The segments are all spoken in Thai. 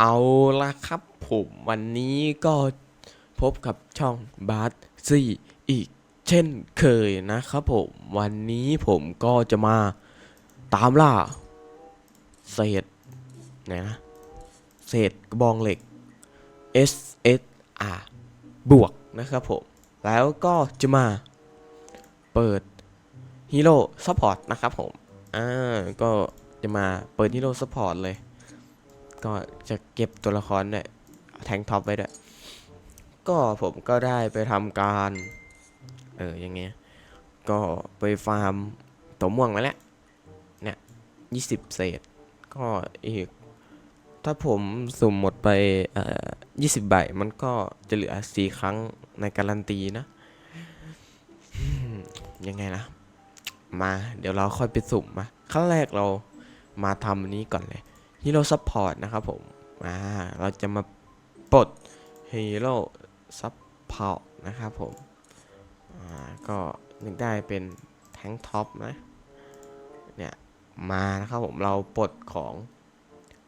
เอาละครับผมวันนี้ก็พบกับช่องบาสซี่อีกเช่นเคยนะครับผมวันนี้ผมก็จะมาตามล่าเศษไหนนะเศษกระบองเหล็ก SSR บวกนะครับผม แล้วก็จะมาเปิดฮีโร่ซัพพอร์ตนะครับผม อ่า ก็จะมาเปิดฮีโร่ซัพพอร์ตเลย ก็จะเก็บตัวละครเนี่ยแทงท็อปไว้ด้วย ก็ผมก็ได้ไปทำการ เอออย่างเงี้ย ก็ไปฟาร์มตัวม่วงมาแล้วเนี่ยยี่สิบเศษ ก็อีก ถ้าผมสุ่มหมดไปเอ่อยี่สิบใบมันก็จะเหลือสี่ครั้งในการันตีนะ ยังไงนะ มาเดี๋ยวเราค่อยไปสุ่มมาครั้งแรกเรามาทำนี้ก่อนเลย ฮีโร่ซัพพอร์ตนะครับผมอ่าเราจะมาปลดฮีโร่ซัพพอร์ตนะครับผมอ่าก็นึกได้เป็นแทงท็อปนะเนี่ยมานะครับผมเราปลดของ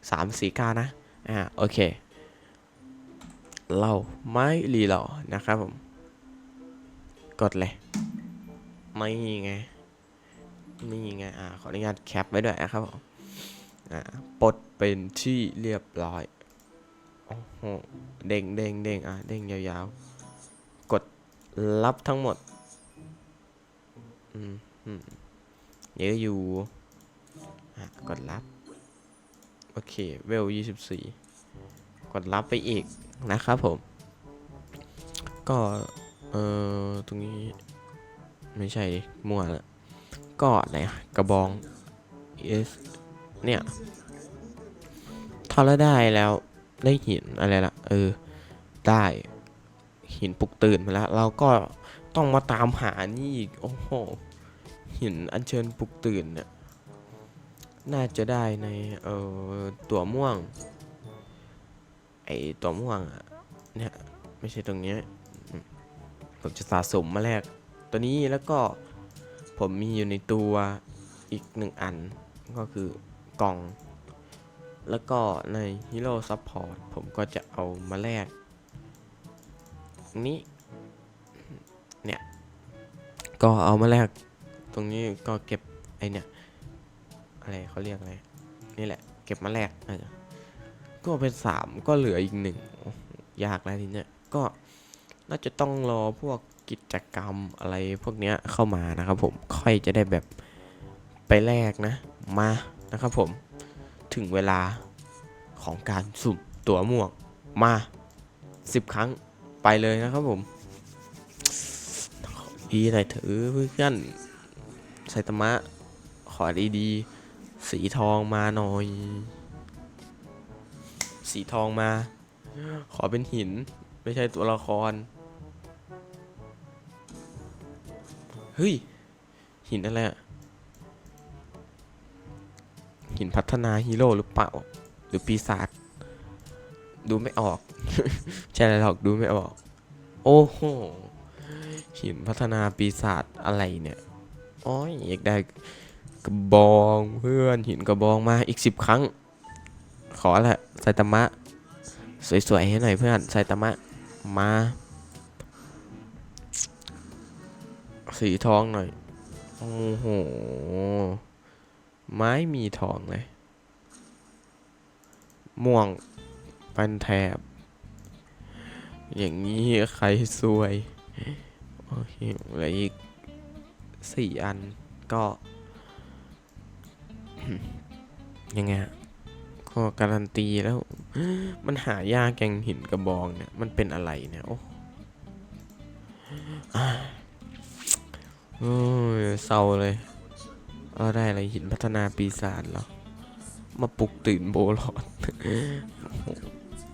3 4 9 นะอ่าโอเค เราไม่รีรอนะครับผม กดเลยไม่ไงนี่ไงอ่าขออนุญาตแคปไว้ด้วยนะครับผม อ่าปลดเป็นที่เรียบร้อยโอ้โหเด้งเด้งเด้งอะเด้งยาวๆ กดรับทั้งหมดอืมอืมเยอะอยู่อะกดรับ โอเคเวลยี่สิบสี่กดรับไปอีกนะครับผม ก็ เอ่อ ตรงนี้ ไม่ใช่มั่วละก็ไหนกระบอง S เนี่ยถ้าเราได้แล้วได้หินอะไรละเออ ได้หินปลุกตื่นมาแล้ว เราก็ต้องมาตามหานี่อีกโอ้โหหินอัญเชิญปลุกตื่นเนี่ยน่าจะได้ในเออตัวม่วงไอตัวม่วงอะเนี่ยไม่ใช่ตรงนี้ผมจะสะสมมาแลกตัวนี้แล้วก็ผมมีอยู่ในตัวอีกหนึ่งอันก็คือ กล่อง แล้วก็ใน Hero Support ผมก็จะเอามาแลกนี้ เนี่ย ก็เอามาแลกตรงนี้ก็เก็บไอเนี่ย อะไรเขาเรียกอะไร นี่แหละ เก็บมาแลกเออก็เป็นสามก็เหลืออีกหนึ่งยากแล้วทีเนี้ยก็น่าจะต้องรอพวกกิจกรรมอะไรพวกเนี้ยเข้ามานะครับผมค่อยจะได้แบบไปแลกนะ มา นะครับผมถึงเวลาของการสุ่มตัวม่วงมาสิบครั้งไปเลยนะครับผมดีหน่อยเถอะเพื่อนไซตามะ ขอดีดีๆสีทองมาหน่อย สีทองมา ขอเป็นหิน ไม่ใช่ตัวละคร เฮ้ย หินอะไรอะ หินพัฒนาฮีโร่หรือเปล่า หรือปีศาจดูไม่ออก ใช่หรอกดูไม่ออก โอ้โหหินพัฒนาปีศาจอะไรเนี่ยโอ้ยอยากได้กระบองเพื่อนหินกระบองมาอีกสิบครั้ง ขอแหละไซตามะ สวยๆให้หน่อยเพื่อนไซตามะมาสีทองหน่อย โอ้โห ไม้มีทองเลย ม่วงป็นแถบ อย่างนี้ใครสวย โอเคเหลืออีกสี่อันก็ ยังไงฮะก็การันตีแล้ว มันหายากแกงหินกระบองเนี่ย มันเป็นอะไรเนี่ย โอ้อ่าโอ้ยเศร้าเลย เอาได้อะไรหินพัฒนาปีศาจเหรอ มาปลุกตื่นโบลอด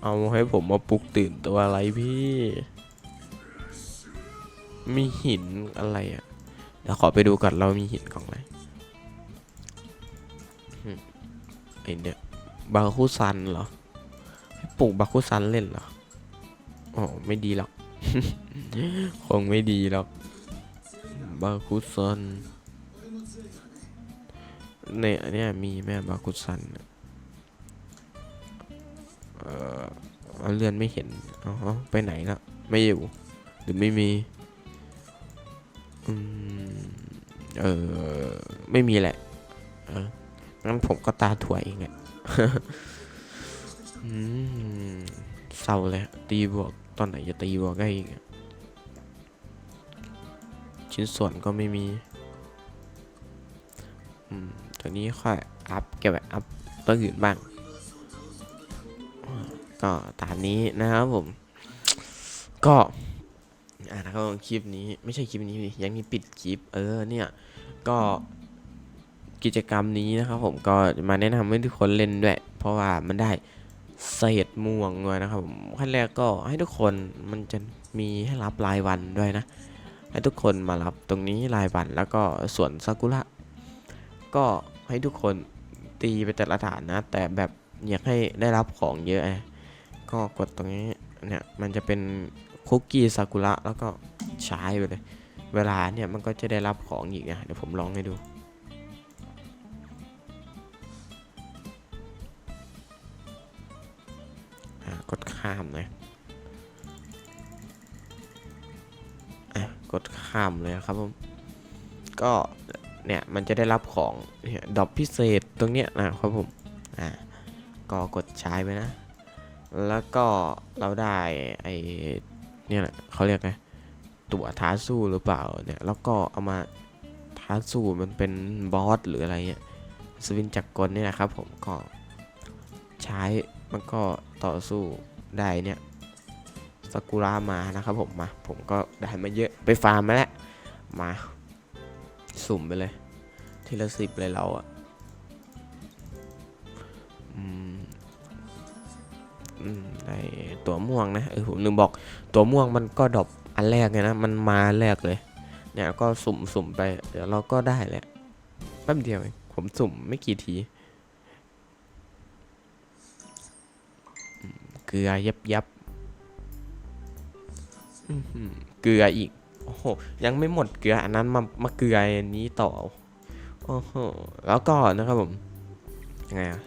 เอาให้ผมมาปลุกตื่นตัวอะไรพี่ มีหินอะไรอะ่ะ เดี๋ยวขอไปดูก่อนเรามีหินของอะไรไอเนี่ยบาคุซันเหรอ ให้ปลูกบาคุซันเล่นเหรออ๋อไม่ดีหรอก คงไม่ดีหรอกบาคุซัน เนี่ยเนี่มีแม่บาคุซันเอ่เลื่อนไม่เห็นอ๋อไปไหนละไม่อยู่ หรือไม่มีอืมเออไม่มีแหละเอองั้นผมก็ตาถั่วเองอะอืมเศร้าเลยตีบวกตอนไหนจะตีบวกได้อีกชิ้นส่วนก็ไม่มี อืม ตัวนี้ค่อยอัพเก็บอัพตัวอื่นบ้าง ก็ตามนี้นะครับผม ก็อ่านะครับคลิปนี้ไม่ใช่คลิปนี้ดิยังมีปิดคลิป เออเนี่ย ก็กิจกรรมนี้นะครับผมก็มาแนะนำให้ทุกคนเล่นด้วยเพราะว่ามันได้เศษม่วงด้วยนะครับผมขั้นแรกก็ให้ทุกคนมันจะมีให้รับรายวันด้วยนะ ให้ทุกคนมารับตรงนี้รายวันแล้วก็ส่วนซากุระ ก็ให้ทุกคนตีไปแต่ละฐานนะ แต่แบบอยากให้ได้รับของเยอะก็กดตรงนี้เนี่ยมันจะเป็นคุกกี้ซากุระแล้วก็ใช้ไปเลย เวลาเนี่ยมันก็จะได้รับของอีกนะเดี๋ยวผมลองให้ดูกดข้ามเลยกดข้ามเลยครับผมก็ เนี่ยมันจะได้รับของดอกพิเศษตรงเนี้ยนะครับผมอะก็กดใช้ไปนะ แล้วก็เราได้ไอเนี่ยแหละเขาเรียกไงตั๋วท้าสู้หรือเปล่าเนี่ยแล้วก็เอามาท้าสู้มันเป็นบอสหรืออะไรเงี้ยสวินจักรกลเนี่ยนะครับผมก็ใช้มันก็ต่อสู้ได้เนี่ยสากุระมานะครับผมมาผมก็ได้มาเยอะไปฟาร์มมาแล้วมา สุ่มไปเลย ทีละสิบเลยเราอะอืมอืมได้ตัวม่วงนะเออผมลืมบอกตัวม่วงมันก็ดรอปอันแรกเลยนะ มันมาแรกเลย เนี่ยก็สุ่มสุ่มไป เดี๋ยวเราก็ได้แหละแป๊บเดียวเองผมสุ่มไม่กี่ทีเกลือยับยับเกลืออีก โอ้โห ยังไม่หมดเกลืออันนั้นมามาเกลืออันนี้ต่อ โอ้โห แล้วก็นะครับผม ยังไงอะ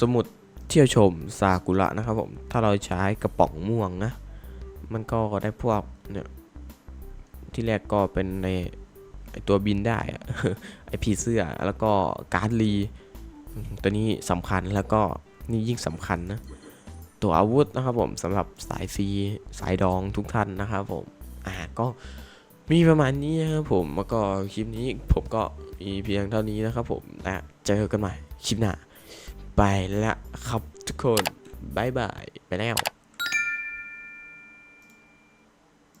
สมุดเที่ยวชมซากุระนะครับผม ถ้าเราใช้กระป๋องม่วงนะ มันก็ได้พวกเนี่ย ที่แรกก็เป็นในไอตัวบินได้อะไอผีเสื้อ แล้วก็การ์ดลีตัวนี้สำคัญแล้วก็นี่ยิ่งสำคัญนะ ตัวอาวุธนะครับผมสำหรับสายฟรีสายดองทุกท่านนะครับผม ก็มีประมาณนี้นะครับผมแล้วก็คลิปนี้ผมก็มีเพียงเท่านี้นะครับผมและเจอกันใหม่คลิปหน้า ไปละครับทุกคนบายบาย ไปแล้ว